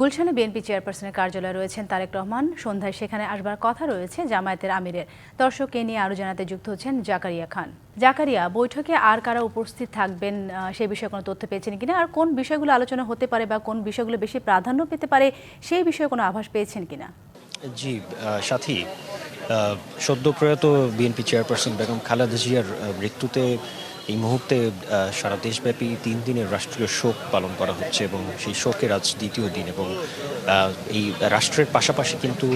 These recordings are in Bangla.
গুলশানে বিএনপি চেয়ারপারসনের কার্যালয়ে রয়েছেন তারেক রহমান। সন্ধ্যায় সেখানে আসবার কথা রয়েছে জামায়াতের আমিরের। দর্শককে নিয়ে আরও জানাতে যুক্ত হচ্ছেন জাকারিয়া খান। জাকারিয়া, বৈঠকে আর কারা উপস্থিত থাকবেন সেই বিষয়ে কোনো তথ্য পেয়েছেন কিনা? আর কোন বিষয়গুলো আলোচনা হতে পারে বা কোন বিষয়গুলো বেশি প্রাধান্য পেতে পারে, সেই বিষয়ে কোনো আভাস পেয়েছেন কিনা? জি সাথী সদ্য প্রয়াত বিএনপি চেয়ারপারসন বেগম খালেদা জিয়ার মৃত্যুতে এই মুহূর্তে সারা দেশব্যাপী তিন দিনের রাষ্ট্রীয় শোক পালন করা হচ্ছে এবং সেই শোকের আজ দ্বিতীয় দিন এবং এই রাষ্ট্রের পাশাপাশি কিন্তু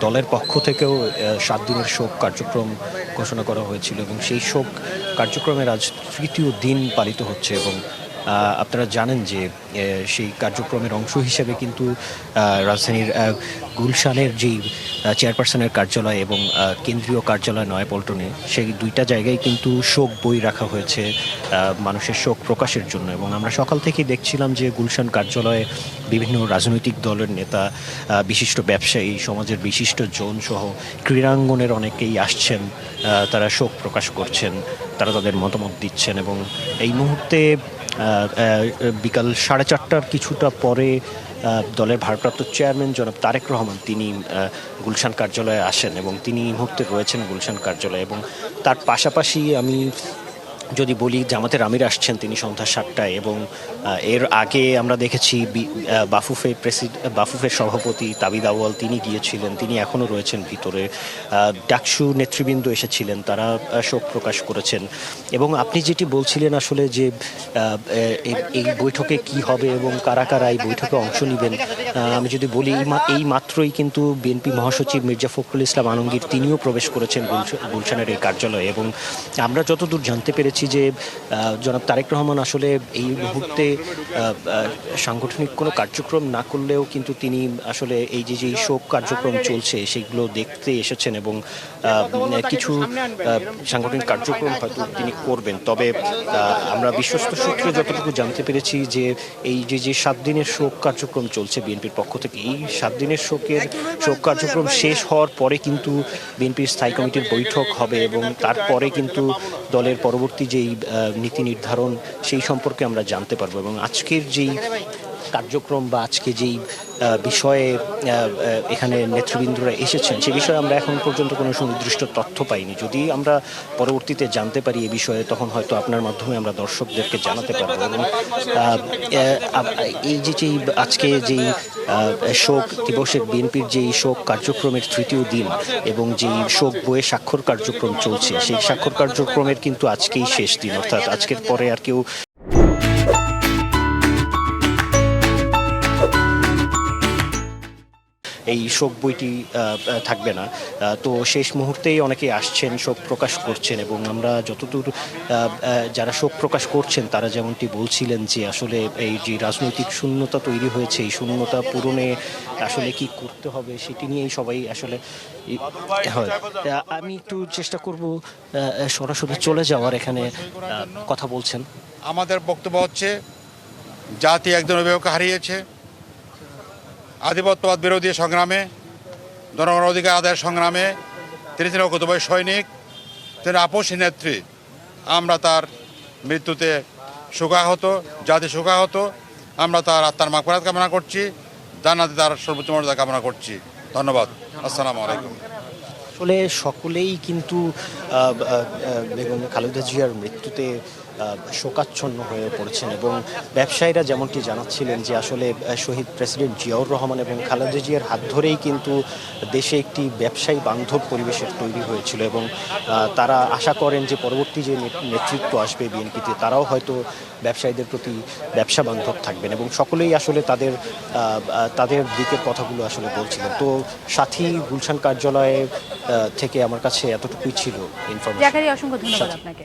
দলের পক্ষ থেকেও সাত দিনের শোক কার্যক্রম ঘোষণা করা হয়েছিল এবং সেই শোক কার্যক্রমের আজ তৃতীয় দিন পালিত হচ্ছে এবং আপনারা জানেন যে সেই কার্যক্রমের অংশ হিসেবে কিন্তু রাজধানীর গুলশানের যেই চেয়ারপারসনের কার্যালয় এবং কেন্দ্রীয় কার্যালয় নয়াপল্টনে, সেই দুইটা জায়গায় কিন্তু শোক বই রাখা হয়েছে মানুষের শোক প্রকাশের জন্য। এবং আমরা সকাল থেকেই দেখছিলাম যে, গুলশান কার্যালয়ে বিভিন্ন রাজনৈতিক দলের নেতা বিশিষ্ট ব্যবসায়ী, সমাজের বিশিষ্ট জন সহ ক্রীড়াঙ্গনের অনেকেই আসছেন তারা শোক প্রকাশ করছেন, তারা তাদের মতামত দিচ্ছেন এবং এই মুহূর্তে বিকাল সাড়ে চারটার কিছুটা পরে দলের ভারপ্রাপ্ত চেয়ারম্যান জনাব তারেক রহমান, তিনি গুলশান কার্যালয়ে আসেন এবং তিনি এই মুহূর্তে রয়েছেন গুলশান কার্যালয়ে এবং তার পাশাপাশি আমি যদি বলি, জামাতের আমির আসছেন তিনি সন্ধ্যা সাতটায় এবং এর আগে আমরা দেখেছি বাফুফে প্রেসিড, বাফুফের সভাপতি তাবিদ আউয়াল তিনি গিয়েছিলেন, তিনি এখনও রয়েছেন ভিতরে। ডাকসু নেতৃবৃন্দ এসেছিলেন, তারা শোক প্রকাশ করেছেন। এবং আপনি যেটি বলছিলেন আসলে যে এই বৈঠকে কি হবে এবং কারা কারা এই বৈঠকে অংশ নেবেন আমি যদি বলি, এই মাত্রই কিন্তু বিএনপি মহাসচিব মির্জা ফখরুল ইসলাম আলমগীর তিনিও প্রবেশ করেছেন গুলশানের এই কার্যালয়ে এবং আমরা যতদূর জানতে পেরেছি যে জনাব তারেক রহমান আসলে এই মুহূর্তে সাংগঠনিক কোনো কার্যক্রম না করলেও কিন্তু তিনি আসলে এই যে যে শোক কার্যক্রম চলছে সেগুলো দেখতে এসেছেন এবং কিছু সাংগঠনিক কার্যক্রম হয়তো তিনি করবেন। তবে আমরা বিশ্বস্ত সূত্রে যতটুকু জানতে পেরেছি যে, এই যে যে সাত দিনের শোক কার্যক্রম চলছে বিএনপির পক্ষ থেকে, এই সাত দিনের শোকের, শোক কার্যক্রম শেষ হওয়ার পরে কিন্তু বিএনপির স্থায়ী কমিটির বৈঠক হবে এবং তারপরে কিন্তু দলের পরবর্তী যেই নীতি নির্ধারণ, সেই সম্পর্কে আমরা জানতে পারব এবং আজকের যেই কার্যক্রম বা আজকে যেই বিষয়ে এখানে নেতৃবৃন্দরা এসেছেন, সে বিষয়ে আমরা এখন পর্যন্ত কোনো সুনির্দিষ্ট তথ্য পাইনি। যদি আমরা পরবর্তীতে জানতে পারি এ বিষয়ে, তখন হয়তো আপনার মাধ্যমে আমরা দর্শকদেরকে জানাতে পারব। এবং এই যে যেই আজকে যেই শোক দিবসের বিএনপির যেই শোক কার্যক্রমের তৃতীয় দিন এবং যেই শোক বইয়ে স্বাক্ষর কার্যক্রম চলছে, সেই স্বাক্ষর কার্যক্রমের কিন্তু আজকেই শেষ দিন, অর্থাৎ আজকের পরে আর কেউ এই শোক বইটি থাকবে না। তো শেষ মুহূর্তেই অনেকে আসছেন, শোক প্রকাশ করছেন এবং আমরা যতদূর যারা শোক প্রকাশ করছেন, তারা যেমনটি বলছিলেন যে আসলে এই যে রাজনৈতিক শূন্যতা তৈরি হয়েছে, এই শূন্যতা পূরণে আসলে কি করতে হবে সেটি নিয়েই সবাই আসলে আমি একটু চেষ্টা করব সরাসরি চলে যাওয়ার এখানে কথা বলছেন। আমাদের বক্তব্য হচ্ছে, জাতি একজন অভিভাবক হারিয়েছে আধিপত্যবাদ বিরোধী সংগ্রামে জনগণ অধিকার আদায়ের সংগ্রামে, তিনি ছিলেন ঐক্যতভাবে সৈনিক, তিনি আপসী নেত্রী। আমরা তার মৃত্যুতে শোকাহত জাতি শোকাহত আমরা তার আত্মার মাকফরাত কামনা করছি, জান্নাতে তার সর্বোচ্চ মর্যাদা কামনা করছি। ধন্যবাদ। আসসালামু আলাইকুম। আসলে সকলেই কিন্তু বেগম খালেদা জিয়ার মৃত্যুতে শোকাচ্ছন্ন হয়ে পড়েছেন এবং ব্যবসায়ীরা যেমনটি জানাচ্ছিলেন যে আসলে শহীদ প্রেসিডেন্ট জিয়াউর রহমান এবং খালেদা জিয়ার হাত ধরেই কিন্তু দেশে একটি ব্যবসায়ী বান্ধব পরিবেশের তৈরি হয়েছিল এবং তারা আশা করেন যে পরবর্তী যে নেতৃত্ব আসবে বিএনপিতে, তারাও হয়তো ব্যবসায়ীদের প্রতি ব্যবসা বান্ধব থাকবেন এবং সকলেই আসলে তাদের তাদের দিকের কথাগুলো আসলে বলছিলেন। তো সাথী গুলশান কার্যালয়ে থেকে আমার কাছে এতটুকুই ছিল ইনফরমেশন অসংখ্য ধন্যবাদ আপনাকে।